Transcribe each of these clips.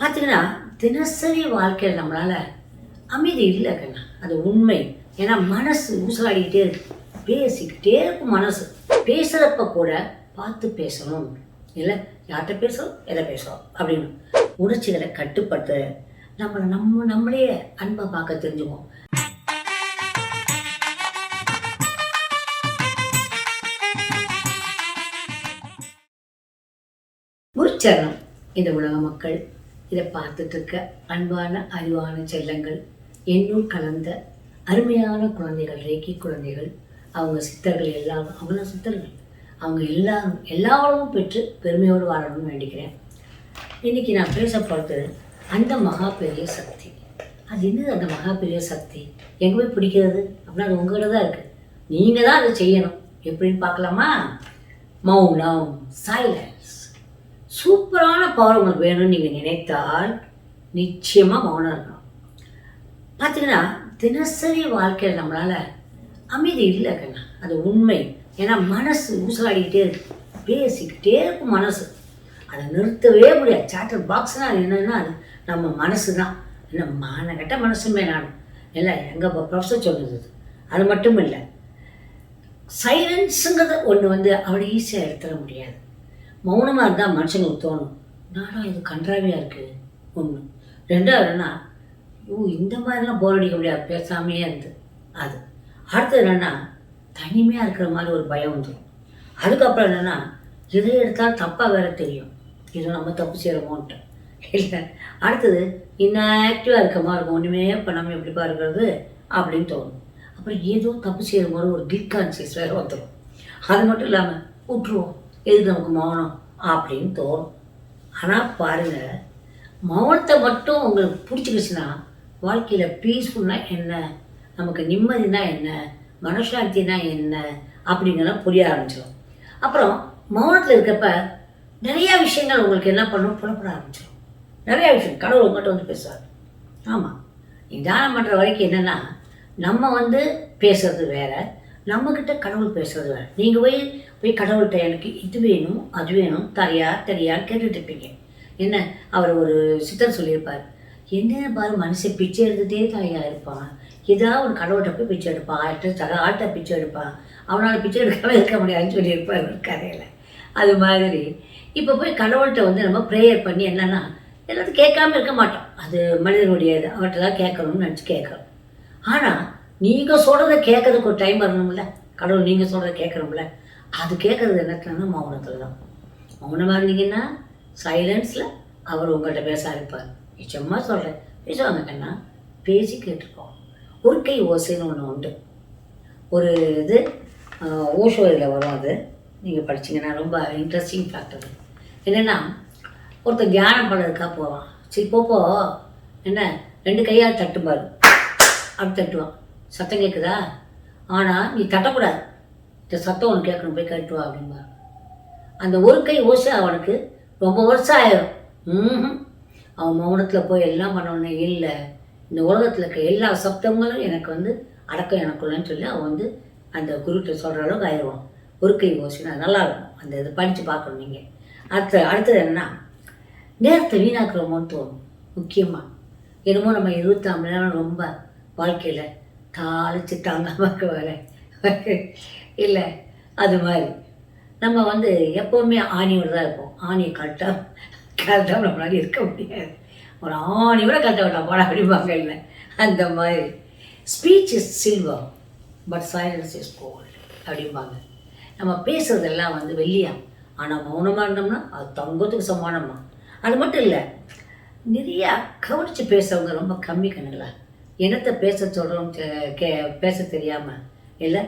பார்த்தீங்கன்னா தினசரி வாழ்க்கையில் நம்மளால் அமைதி இல்லை கண்ணா. அது உண்மை. ஏன்னா மனசு ஊசலாடிக்கிட்டே இருக்கு. பேசிக்கிட்டே இருக்கும் மனசு. பேசுகிறப்ப கூட பார்த்து பேசணும். இல்லை யார்கிட்ட பேசுகிறோம் எதை பேசுகிறோம் அப்படின்னு. உணர்ச்சிகளை கட்டுப்படுத்த. நம்மளை நம்ம நம்மளே அன்பை பார்க்க தெரிஞ்சுக்குவோம். முருச்சரணம் இந்த உலக மக்கள் இதை பார்த்துட்டு இருக்க அன்பான அறிவான செல்லங்கள் என்னுள் கலந்த அருமையான குழந்தைகள் ரேக்கி குழந்தைகள் அவங்க சித்தர்கள் எல்லாரும் அவங்களும் சித்தர்கள். அவங்க எல்லாரும் எல்லா வளமும் பெற்று பெருமையோடு வாழணும்னு வேண்டிக்கிறேன். இன்னைக்கு நான் பேசப்படுத்துறது அந்த மகா பெரிய சக்தி. அது என்னது அந்த மகா பெரிய சக்தி? எங்கே போய் பிடிக்கிறது? அப்படின்னா அது உங்கள்கிட்ட தான் இருக்குது நீங்கள் தான் அதை செய்யணும். எப்படின்னு பார்க்கலாமா? மௌனம் சைலன்ஸ் சூப்பரான பவர் உங்களுக்கு வேணும்னு நீங்கள் நினைத்தால் நிச்சயமாக மௌனம் இருக்கணும் பார்த்தீங்கன்னா தினசரி வாழ்க்கையில் நம்மளால் அமைதி இல்லை கண்ணா. அது உண்மை. ஏன்னா மனசு ஊசலாடிக்கிட்டே இருக்கு. பேசிக்கிட்டே இருக்கும் மனசு. அதை நிறுத்தவே முடியாது. சாட்டர் பாக்ஸ்னால் அது என்னன்னா அது நம்ம மனசு தான் என்ன மானகட்ட மனசுமே நான். இல்லை எங்கள் ப்ரொஃபஸர் சொல்லுது அது. அது மட்டும் இல்லை. சைலன்ஸுங்கிறது ஒன்று வந்து அவ்வளோ ஈஸியாக எடுத்துட முடியாது. மௌனமாக இருந்தால் மனுஷங்களுக்கு தோணும். நானும் இது கன்றாவியாக இருக்குது ஒன்று ரெண்டாவதுன்னா ஓ இந்த மாதிரிலாம் போர் அடிக்க முடியாது. பேசாமையே இருந்து. அது. அடுத்தது என்னென்னா தனிமையாக இருக்கிற மாதிரி ஒரு பயம் வந்துடும் அதுக்கப்புறம் என்னென்னா எதை எடுத்தாலும் தப்பாக வேற தெரியும். இது நம்ம தப்பு செய்கிறோமோன்ட்டு இல்லை. அடுத்தது இன்ஆக்டிவாக இருக்க மாதிரி இருக்கும். ஒன்றுமே நம்ம எப்படிப்பா இருக்கிறது அப்படின்னு தோணும். அப்புறம் ஏதோ தப்பு செய்கிற மாதிரி ஒரு கில் கான்சியஸ் வேறு வந்துடும் அது மட்டும் இல்லாமல் விட்டுருவோம் எதுக்கு நமக்கு மௌனம் அப்படின்னு தோணும். ஆனால் பாருங்கள் மௌனத்தை மட்டும் உங்களுக்கு பிடிச்சிக்கிச்சுன்னா வாழ்க்கையில் பீஸ்ஃபுல்னா என்ன? நமக்கு நிம்மதினா என்ன? மனசாந்தினா என்ன? அப்படிங்கலாம் புரிய ஆரம்பிச்சிடும் அப்புறம் மௌனத்தில் இருக்கப்ப நிறையா விஷயங்கள் உங்களுக்கு என்ன பண்ணும்? புலப்பட ஆரம்பிச்சிடும் நிறையா விஷயம். கடவுள் உங்கள்கிட்ட வந்து பேசுவார். ஆமாம் நிதானம் பண்ணுற வரைக்கும் என்னென்னா நம்ம வந்து பேசுறது வேறு நம்மக்கிட்ட கடவுள் பேசுறது வேறு. நீங்கள் போய் போய் கடவுள்கிட்ட எனக்கு இது வேணும் அது வேணும் தரையா தரையா கேட்டுட்ருப்பீங்க என்ன? அவர் ஒரு சித்தர் சொல்லியிருப்பார். என்ன பாரு மனுஷன் பிச்சை எடுத்துகிட்டே தாயா இருப்பான். ஏதாவது ஒரு கடவுள்கிட்ட போய் பிச்சை எடுப்பான். ஆள்கிட்ட சக ஆள்கிட்ட பிச்சை எடுப்பான். அவனால் பிச்சை எடுக்காமல் இருக்க முடியாதுன்னு சொல்லியிருப்பார் ஒரு கதையில். அது மாதிரி. இப்போ போய் கடவுள்கிட்ட வந்து நம்ம ப்ரேயர் பண்ணி என்னென்னா எல்லாத்தையும் கேட்காம இருக்க மாட்டோம். அது மனிதனுடைய அவர்கிட்ட தான் கேட்கணும்னு நினச்சி கேட்குறோம். ஆனால் நீங்கள் சொல்கிறத கேட்கறதுக்கு ஒரு டைம் வரணும்ல. கடவுள் நீங்கள் சொல்கிறத கேட்குறோம்ல. அது கேட்குறது என்னத்துலன்னா மௌனத்தில் தான் மௌனமாக இருந்தீங்கன்னா சைலன்ஸில் அவர் உங்கள்கிட்ட பேச ஆரம்பிப்பார். நிச்சயமாக சொல்கிறேன் பேசுவாங்க கண்ணா பேசி கேட்டுருக்கோம். ஒரு கை ஓசைன்னு ஒன்று உண்டு. ஒரு இது ஓஷோ இதில் வரும் அது. நீங்கள் படிச்சீங்கன்னா ரொம்ப இன்ட்ரெஸ்டிங் ஃபேக்டர் என்னென்னா ஒருத்தர் தியானம் பண்ணுறதுக்காக போவான். சரி போப்போ என்ன ரெண்டு கையால் தட்டுப்பார் அப்படி தட்டுவான். சத்தம் கேட்குதா ஆனால் நீ தட்டக்கூடாது. இந்த சத்தம் ஒன்று கேட்கணும் போய் கட்டுவா அப்படின்பா அந்த ஒரு கை ஓசை அவனுக்கு ரொம்ப வருஷம் ஆயிரும் ம்ஹும். அவன் மௌனத்தில் போய் எல்லாம் பண்ணோன்னே இல்லை. இந்த உலகத்தில் இருக்க எல்லா சப்தங்களும் எனக்கு வந்து அடக்கம் எனக்குள்ளன்னு சொல்லி அவன் வந்து அந்த குருட்ட சொல்கிற அளவுக்கு ஆயிடுவான். ஒரு கை ஓசினா நல்லா இருக்கும். அந்த இதை படித்து பார்க்கணும் நீங்கள் அடுத்த அடுத்தது என்ன நேரத்தை வீணாக்குறோமோன்னு தோணும் முக்கியமாக என்னமோ நம்ம இருபத்தாம் மணி நேரம் ரொம்ப வாழ்க்கையில் தாளிச்சுட்டாங்க தாங்காமல் வர. வேலை இல்லை அது மாதிரி. நம்ம வந்து எப்போவுமே ஆணியோடு தான் இருப்போம். ஆணியை கரெக்டாக கரெக்டாக நம்மளால இருக்க முடியாது. ஒரு ஆணி கூட கத்த விட்டா போட அப்படிம்பாங்க இல்லை. அந்த மாதிரி. Speech is silver but silence is gold அப்படிம்பாங்க. நம்ம பேசுறதெல்லாம் வந்து வெள்ளியா? ஆனால் மௌனமாக இருந்தோம்னா அது தங்கத்துக்கு சமானமாக அது மட்டும் இல்லை நிறையா கவனித்து பேசுகிறவங்க ரொம்ப கம்மி கண்ணுங்களா என்னத்தை பேச சொல்கிறோம் கே பேச தெரியாமல் இல்லை?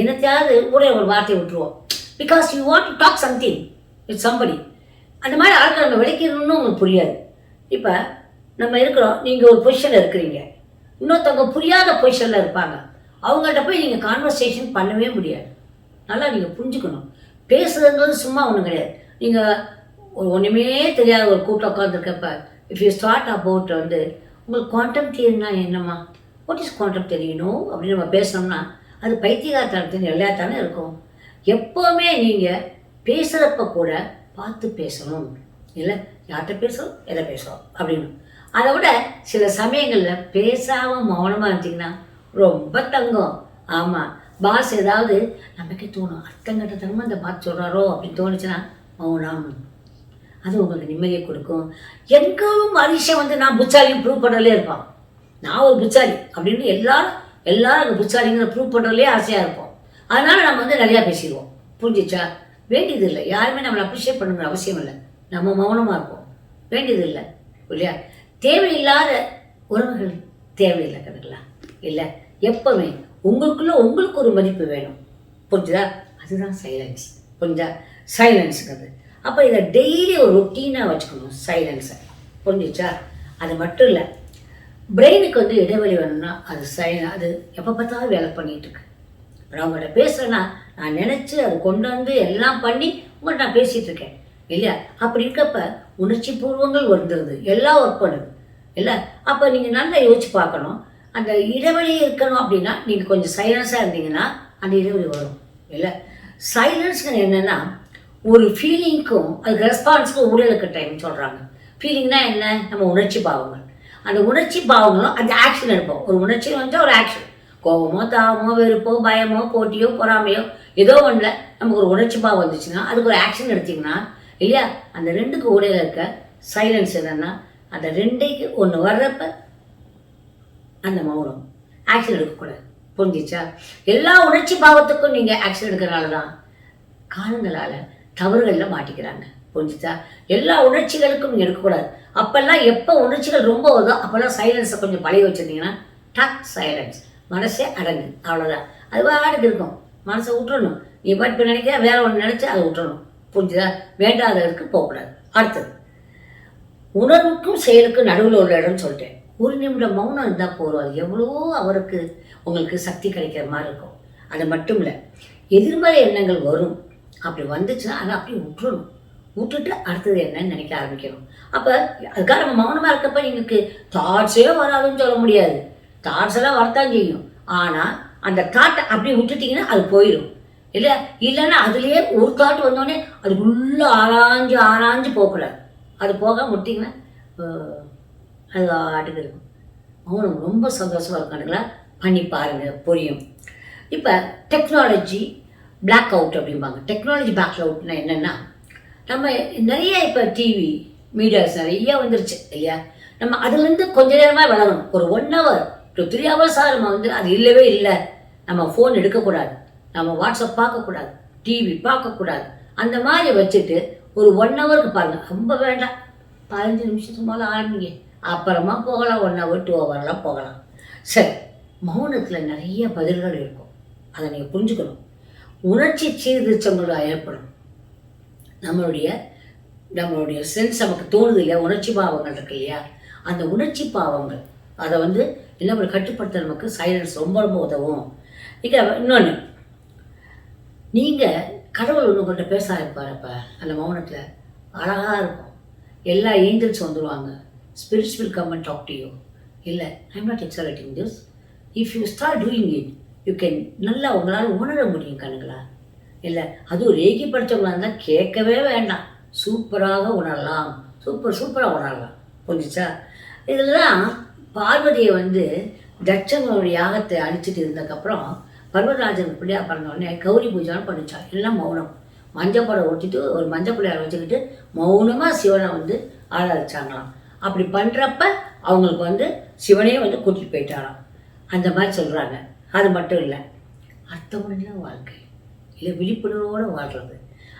என்னத்தையாவது ஊரே ஒரு வார்த்தையை விட்டுருவோம். Because you want to talk something with somebody அந்த மாதிரி ஆட்கள் நம்ம விளைக்கணும்னு உங்களுக்கு புரியாது. இப்போ நம்ம இருக்கிறோம் நீங்கள் ஒரு பொசிஷனில் இருக்கிறீங்க. இன்னொருத்தவங்க புரியாத பொசிஷனில் இருப்பாங்க. அவங்கள்ட்ட போய் நீங்கள் கான்வர்சேஷன் பண்ணவே முடியாது. நல்லா நீங்கள் புரிஞ்சுக்கணும். பேசுறதுங்கிறது சும்மா ஒன்றும் கிடையாது. நீங்கள் ஒன்றுமே தெரியாத ஒரு கூட்டம் உட்காந்துருக்கப்ப இஃப் யூ ஸ்டார்ட் அபவுட் வந்து உங்களுக்கு குவாண்டம் தியரினா என்னம்மா? வாட் இஸ் குவாண்டம் தெரியணும் அப்படின்னு நம்ம பேசணும்னா அது பைத்தியகாரத்தனத்தின் எல்லா இருக்கும். எப்போவுமே நீங்கள் பேசுகிறப்ப கூட பார்த்து பேசணும். இல்லை யார்கிட்ட பேசுகிறோம் எதை பேசுகிறோம் அப்படின்னு. அதை விட சில சமயங்களில் பேசாமல் மௌனமாக இருந்தீங்கன்னா ரொம்ப தங்கம். ஆமாம் பாஸ் ஏதாவது நமக்கே தோணும் அர்த்தங்கட்டத்தனமாக இந்த பாஸ் சொல்கிறாரோ அப்படின்னு தோணுச்சுன்னா மௌனம். அது உங்களுக்கு நிம்மதியை கொடுக்கும். எங்கும் மனுஷன் வந்து நான் புச்சாலியும் ப்ரூவ் பண்ணலே இருப்பான். நான் ஒரு புச்சாலி அப்படின்னு எல்லாரும் எல்லாரும் அந்த புச்சாலிங்கிற ப்ரூவ் பண்ணுறதுலே ஆசையாக இருப்போம். அதனால் நம்ம வந்து நிறையா பேசிடுவோம். புரிஞ்சிச்சா? வேண்டியது இல்லை. யாருமே நம்மளை அப்ரிஷியேட் பண்ணுங்கிற அவசியம் இல்லை. நம்ம மௌனமாக இருப்போம். வேண்டியது இல்லை. இல்லையா? தேவையில்லாத உறவுகள் தேவையில்லை கணக்குல. இல்லை? எப்போவுமே உங்களுக்குள்ள உங்களுக்கு ஒரு மதிப்பு வேணும். புரிஞ்சுதா? அதுதான் சைலன்ஸ் புரிஞ்சா? சைலன்ஸுங்கிறது அப்போ இதை டெய்லி ஒரு ரொட்டீனாக வச்சுக்கணும் சைலன்ஸை புரிஞ்சிச்சா? அது மட்டும் இல்லை பிரெயினுக்கு வந்து இடைவெளி வேணும்னா அது சை அது எப்போ பார்த்தாலும் வேலை பண்ணிகிட்ருக்கு இருக்கு. நான் உங்கள்கிட்ட பேசுகிறேன்னா நான் நினச்சி அது கொண்டு வந்து எல்லாம் பண்ணி உங்கள்கிட்ட நான் பேசிகிட்ருக்கேன் இல்லையா? அப்படி இருக்கப்ப உணர்ச்சி பூர்வங்கள் வந்துடுது எல்லாம் ஒர்க் பண்ணுது. இல்லை? அப்போ நீங்கள் நல்லா யோசிச்சு பார்க்கணும். அந்த இடைவெளி இருக்கணும் அப்படின்னா நீங்கள் கொஞ்சம் சைலன்ஸாக இருந்தீங்கன்னா அந்த இடைவெளி வரும். இல்லை? சைலன்ஸுங்க என்னென்னா ஒரு ஃபீலிங்க்கும் அதுக்கு ரெஸ்பான்ஸுக்கும் உடலுக்கு டைம் சொல்கிறாங்க ஃபீலிங்னா என்ன? நம்ம உணர்ச்சி பாவங்கள். அந்த உணர்ச்சி பாவங்களும் அந்த ஆக்ஷன் எடுப்போம். ஒரு உணர்ச்சி வந்து ஒரு ஆக்ஷன் கோபமோ தாவமோ வெறுப்போ பயமோ போட்டியோ பொறாமையோ ஏதோ ஒன்றில் நமக்கு ஒரு உணர்ச்சி பாவம் வந்துச்சுன்னா அதுக்கு ஒரு ஆக்ஷன் எடுத்தீங்கன்னா இல்லையா? அந்த ரெண்டுக்கு உடையில இருக்க சைலன்ஸ் என்னென்னா அந்த ரெண்டைக்கு ஒன்று வர்றப்ப அந்த மௌனம். ஆக்ஷன் எடுக்கக்கூடாது. புரிஞ்சிச்சா? எல்லா உணர்ச்சி பாவத்துக்கும் நீங்கள் ஆக்ஷன் எடுக்கிறனால தான் காலங்களால் தவறுகளில் மாட்டிக்கிறாங்க. புரிஞ்சுச்சா? எல்லா உணர்ச்சிகளுக்கும் நீங்கள் எடுக்கக்கூடாது அப்போல்லாம் எப்போ உணர்ச்சிகள் ரொம்ப வருதோ அப்போல்லாம் சைலன்ஸை கொஞ்சம் பழகி வச்சுருந்தீங்கன்னா டக் சைலன்ஸ் மனசே அடங்கு. அவ்வளோதான் அது வாடகை இருக்கும். மனசை விட்டுறணும் நீ பாட்டு இப்போ நினைக்கிற வேற ஒன்று நினச்சி அதை விட்டுறணும் புரிஞ்சுதா? வேண்டாததற்கு போகக்கூடாது. அடுத்தது. உணர்வுக்கும் செயலுக்கும் நடுவில் உள்ள இடம்னு சொல்லிட்டேன். ஒரு நிமிடம் மௌனம் இருந்தால் போகிறோம் அது எவ்வளோ அவருக்கு உங்களுக்கு சக்தி கிடைக்கிற மாதிரி இருக்கும். அது மட்டும் இல்லை. எதிர்மறை எண்ணங்கள் வரும். அப்படி வந்துச்சுன்னா அதை அப்படியே விட்டுறணும். விட்டுட்டு அடுத்தது என்னன்னு நினைக்க ஆரம்பிக்கணும். அப்போ அதுக்காக நம்ம மௌனமாக இருக்கப்ப எங்களுக்கு தாட்ஸே வராதுன்னு சொல்ல முடியாது. தாட்ஸ் எல்லாம் வரத்தான் செய்யும். ஆனால் அந்த தாட்டை அப்படியே விட்டுட்டிங்கன்னா அது போயிடும். இல்லை இல்லைன்னா அதுலேயே ஒரு தாட் வந்தோடனே அது உள்ளே ஆராய்ஞ்சு ஆராய்ஞ்சு போகக்கூடாது. அது போக விட்டிங்கன்னா அது ஆட்டுக்கு இருக்கும். மௌனம் ரொம்ப சந்தோஷமாக இருக்கானுங்களா பண்ணி பாருங்கள் புரியும். இப்போ டெக்னாலஜி பிளாக் அவுட் அப்படிம்பாங்க. டெக்னாலஜி பிளாக் அவுட்னா என்னென்னா நம்ம நிறைய இப்போ டிவி மீடியாஸ் நிறைய வந்துருச்சு இல்லையா? நம்ம அதுலேருந்து கொஞ்ச நேரமாக விளங்கணும் ஒரு ஒன் ஹவர் டூ த்ரீ ஹவர்ஸாக நம்ம வந்து அது இல்லவே இல்லை. நம்ம ஃபோன் எடுக்கக்கூடாது. நம்ம வாட்ஸ்அப் பார்க்கக்கூடாது. டிவி பார்க்கக்கூடாது. அந்த மாதிரி வச்சுட்டு ஒரு ஒன் ஹவருக்கு பாருங்கள் ரொம்ப வேண்டாம். பதினஞ்சு நிமிஷத்துக்கு மேலே ஆரம்பிங்க. அப்புறமா போகலாம். ஒன் ஹவர் டூ ஹவர்லாம் போகலாம். சரி மௌனத்தில் நிறைய பதில்கள் இருக்கும். அதை நீங்கள் புரிஞ்சுக்கணும். உணர்ச்சி சீர்திருத்தங்கள் ஏற்படும். நம்மளுடைய நம்மளுடைய சென்ஸ் நமக்கு தோணுது இல்லையா? உணர்ச்சி பாவங்கள் இருக்கு இல்லையா? அந்த உணர்ச்சி பாவங்கள் அதை வந்து என்ன பண்ண கட்டுப்படுத்த நமக்கு சைலன்ஸ் ரொம்ப ரொம்ப உதவும். இங்கே இன்னொன்று நீங்கள் கடவுள் ஒன்று கொண்டு பேச ஆரம்பிப்பாரப்ப அந்த மௌனத்தில் அழகாக இருக்கும். எல்லா ஏஞ்சல்ஸ் வந்துடுவாங்க spirits will come and talk to you இல்லை I'm not escalating this if you start doing it you can நல்லா உங்களால் உணர முடியும் கண்ணுங்களா? இல்லை அதுவும் ரேகி படித்தவங்களா இருந்தால் கேட்கவே வேண்டாம். சூப்பராக உணரலாம். சூப்பர் சூப்பராக உணரலாம். புரிஞ்சுச்சா? இதெல்லாம் பார்வதியை வந்து தட்சங்களுடைய யாகத்தை அழிச்சிட்டு இருந்ததுக்கப்புறம் பர்வராஜன் பிள்ளையா பிறந்தோடனே கௌரி பூஜான்னு பண்ணிச்சா? எல்லாம் மௌனம். மஞ்சள் படம் ஒட்டிட்டு ஒரு மஞ்சள் பிள்ளையார் வச்சுக்கிட்டு மௌனமாக சிவனை வந்து ஆராதிச்சாங்களாம். அப்படி பண்ணுறப்ப அவங்களுக்கு வந்து சிவனே வந்து கூட்டிகிட்டு போயிட்டாராம். அந்த மாதிரி சொல்கிறாங்க அது மட்டும் இல்லை அர்த்தமுள்ள வாழ்க்கை. இல்லை விழிப்புணர்வோடு வாழ்கிறது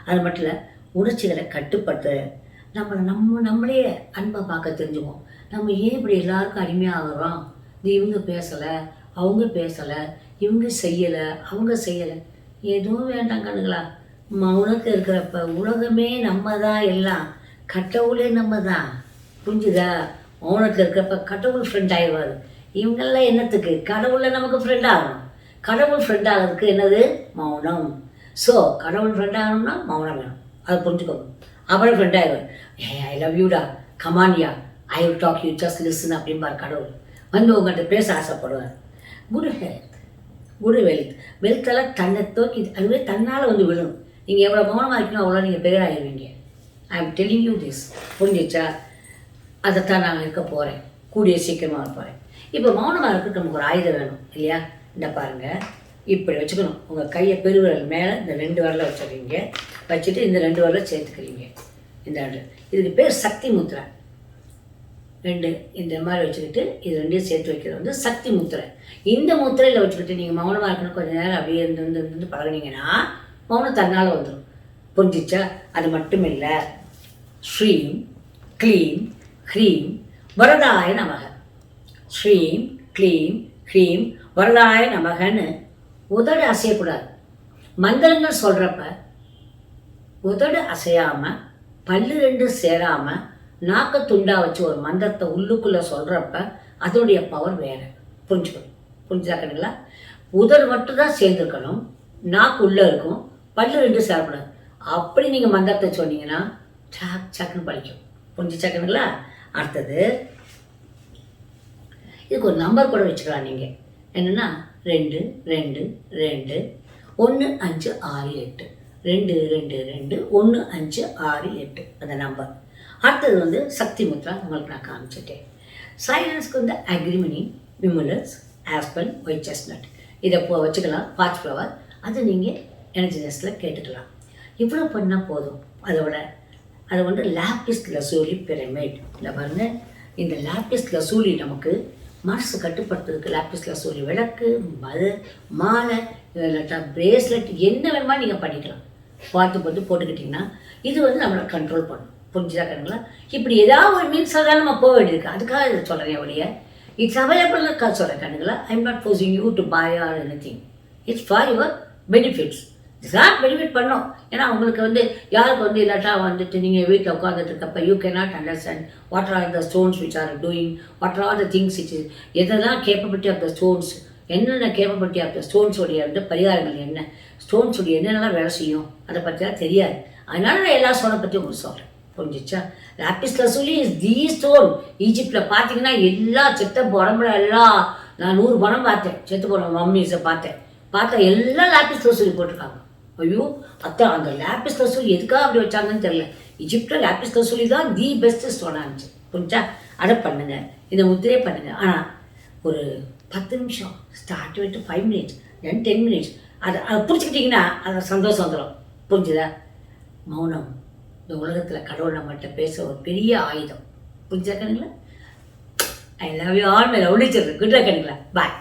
அது மட்டும் இல்லை உணர்ச்சிகளை கட்டுப்படுத்த நம்மளை நம்ம நம்மளே அன்பை பார்க்க தெரிஞ்சுக்குவோம். நம்ம ஏன் இப்படி எல்லாருக்கும் அடிமையாகிறோம் இது இவங்க பேசலை அவங்க பேசலை இவங்க செய்யலை அவங்க செய்யலை. எதுவும் வேண்டாம் கண்ணுங்களா? மௌனத்தில் இருக்கிறப்ப உலகமே நம்ம தான் எல்லாம். கடவுளே நம்ம தான் புரிஞ்சுதா? மௌனத்தில் இருக்கிறப்ப கடவுள் ஃப்ரெண்ட் ஆயிடுவார். இவங்கெல்லாம் என்னத்துக்கு? கடவுளில் நமக்கு ஃப்ரெண்ட் ஆகணும். கடவுள் ஃப்ரெண்ட் ஆகிறதுக்கு என்னது? மௌனம். ஸோ கடவுள் ஃப்ரெண்ட் ஆகணும்னா மௌனம் வேணும். அதை புரிஞ்சுக்கணும் அப்புறம் ஃப்ரெண்ட் ஆயிடுவார். ஏ ஐ லவ் யூடா கமாண்டியா I will talk you just listen அப்படிம்பார் கடவுள். வந்து உங்கள்கிட்ட பேச ஆசைப்படுவார். குட் ஹெல்த் குட் வெல்த் வெல்த்தெல்லாம் தன்னை தோக்கி அதுவே தன்னால் வந்து விழும். நீங்கள் எவ்வளோ மௌனமாக இருக்கணும் அவ்வளோ நீங்கள் பெரிய ஆயிடுவீங்க I am telling you this புரிஞ்சிச்சா? அதைத்தான் நான் இருக்க போகிறேன் கூடிய சீக்கிரமாக போகிறேன் இப்போ மௌனமாக இருக்க நமக்கு ஒரு ஆயுதம் வேணும் இல்லையா? இந்த பாருங்கள் இப்படி வச்சுக்கணும். உங்கள் கையை பெருவிரல் மேலே இந்த ரெண்டு வரல வச்சுருக்கீங்க. வச்சுட்டு இந்த ரெண்டு வரல சேர்த்துக்கிறீங்க. இந்த ஆண்டு இதுக்கு பேர் சக்தி முத்திரை. ரெண்டு. இந்த மாதிரி வச்சுக்கிட்டு இது ரெண்டையும் சேர்த்து வைக்கிறது வந்து சக்தி முத்திரை. இந்த முத்திரையில் வச்சுக்கிட்டு நீங்கள் மௌனமாக இருக்கணும். கொஞ்ச நேரம் அப்படியே இருந்து இருந்து இருந்து பழகினீங்கன்னா மௌனம் தன்னால் வந்துடும் புரிஞ்சிச்சா? அது மட்டும் இல்லை ஸ்ரீம் க்ளீம் ஹ்ரீம் வரதாய நமக ஸ்ரீம் க்ளீம் ஹ்ரீம் வரலாய நமகன்னு உதடு அசையக்கூடாது. மந்திரங்கள் சொல்கிறப்ப உதடு அசையாமல் பல்லு ரெண்டு சேராமல் நாக்க துண்டா வச்சு ஒரு மந்திரத்தை உள்ளுக்குள்ளே சொல்கிறப்ப அதனுடைய பவர் வேறு. புரிஞ்சுக்கணும். புரிஞ்சாக்கணுங்களா உதடு மட்டும் தான் சேர்ந்துருக்கணும். நாக்கு உள்ளே இருக்கும். பல்லு ரெண்டு சேரக்கூடாது. அப்படி நீங்கள் மந்திரத்தை சொன்னீங்கன்னா சாக் சக்குன்னு பழிக்கும். புரிஞ்சுச்சாக்கணுங்களா அடுத்தது இதுக்கு ஒரு நம்பர் கூட வச்சுக்கலாம் நீங்கள் என்னென்னா ரெண்டு ரெண்டு ரெண்டு ஒன்று அஞ்சு ஆறு எட்டு. ரெண்டு ரெண்டு ரெண்டு ஒன்று அஞ்சு ஆறு எட்டு. அந்த நம்பர் அடுத்தது வந்து சக்தி முத்ரா உங்களுக்கு நான் காமிச்சிட்டேன். சைலன்ஸ்க்கு வந்து அக்ரிமினி விமுலஸ் ஆஸ்பல் ஒயிட் செஸ்னட் இதை போ வச்சுக்கலாம். பாச் ஃப்ளவர் அது நீங்கள் எனர்ஜி கேட்டுக்கலாம். இவ்வளோ பண்ணால் போதும். அதோட அதை வந்து லாப்பிஸ் லசூலி பிரமிட் இந்த பாருங்கள் இந்த லாப்பிஸ் லசூலி நமக்கு மனசு கட்டுப்படுத்துறதுக்கு லாப்டிஸில் சூரிய விளக்கு மது மாலை இல்லாட்டா பிரேஸ்லெட் என்ன வேணுமா நீங்கள் பண்ணிக்கலாம். பார்த்து பார்த்து போட்டுக்கிட்டிங்கன்னா இது வந்து நம்மளை கண்ட்ரோல் பண்ணும். புரிஞ்சுதா கண்ணுங்களா? இப்படி ஏதாவது ஒரு மீன்ஸாக தான் நம்ம போக வேண்டியிருக்கு. அதுக்காக இதை சொல்கிறேன் ஒழிய இட்ஸ் அவைலபிள் சொல்கிறேன் கண்ணுங்களா? I am not forcing you to buy or anything it's for your benefits God benefit பண்ணோம். ஏன்னா உங்களுக்கு வந்து யாருக்கு வந்து இல்லாட்டா வந்துட்டு நீங்கள் வீட்டில் உட்காந்துட்டு இருக்கப்ப you can not understand what are the stones which are doing what are the things it is எதெல்லாம் கேப்பபிலிட்டி ஆஃப் த ஸ்டோன்ஸ் என்னென்ன கேப்பபிலிட்டி ஆஃப் த ஸ்டோன்ஸுடைய வந்து பரிகாரங்கள் என்ன? ஸ்டோன்ஸுடைய என்னென்னலாம் வேலை செய்யும்? அதை பற்றிலாம் தெரியாது. அதனால நான் எல்லா ஸ்டோனை பற்றி உங்களுக்கு சொல்கிறேன் புரிஞ்சிச்சா? Lapis lazuli is the stone ஈஜிப்டில் பார்த்தீங்கன்னா எல்லா செத்த உடம்புல எல்லாம் நான் நூறு பணம் பார்த்தேன். செத்து போன மம்மிஸை பார்த்தேன். பார்த்தா எல்லாம் லாப்பிஸ் லசூலி போட்டிருக்காங்க. ஐயோ அத்தை அந்த லாப்பிஸ் லசூலி எதுக்காக அப்படி வச்சாங்கன்னு தெரியல. இஜிப்டில் லாப்பிஸ் லசூலி தான் தி பெஸ்ட் ஸ்டோனாக இருந்துச்சு. புரிஞ்சா? அதை பண்ணுங்க. இந்த முத்திரையே பண்ணுங்க. ஆனால் ஒரு பத்து நிமிஷம் ஸ்டார்ட் விட்டு five minutes then ten minutes அதை அதை பிடிச்சிக்கிட்டிங்கன்னா அது சந்தோஷம் வந்துடும் புரிஞ்சுதா? மௌனம். இந்த உலகத்தில் கடவுள் நம்மகிட்ட பேச ஒரு பெரிய ஆயுதம். புரிஞ்சா கண்ணுங்களா? I love you all my love good luck கண்ணுங்களா? Bye